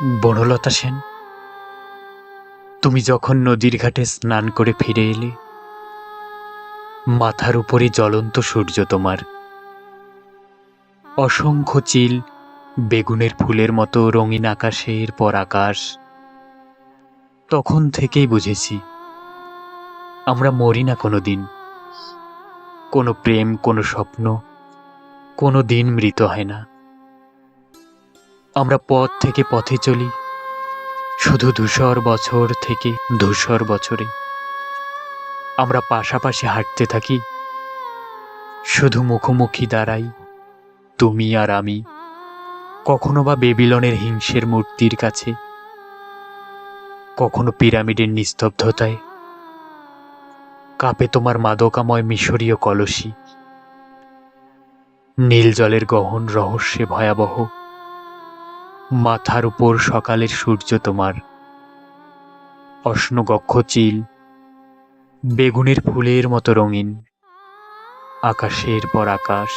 বনলতা সেন, তুমি যখন নদীর ঘাটে স্নান করে ফিরে এলে, মাথার উপরে জ্বলন্ত সূর্য তোমার। অসংখ্য চিল, বেগুনের ফুলের মতো রঙিন আকাশের পর আকাশ। তখন থেকেই বুঝেছি, আমরা মরি না কোনো দিন। কোনো প্রেম, কোনো স্বপ্ন, কোনো দিন মৃত হয় না। আমরা পথ থেকে পথে চলি। শুধু ধূসর বছর থেকে ধূসর বছরে। আমরা পাশাপাশি হাঁটতে থাকি। শুধু মুখোমুখি দাঁড়াই, তুমি আর আমি। কখনো বা বেবিলনের হিংসের মূর্তির কাছে। কখনো পিরামিডের নিস্তব্ধতায়। কাপে তোমার মাদকাময় মিশরীয় কলসি। নীল জলের গহন রহস্যে ভয়াবহ। মাথার উপর সকালের সূর্য তোমার। অশ্নগক্ষ চিল বেগুনের ফুলের মতো রঙিন আকাশের পর আকাশ।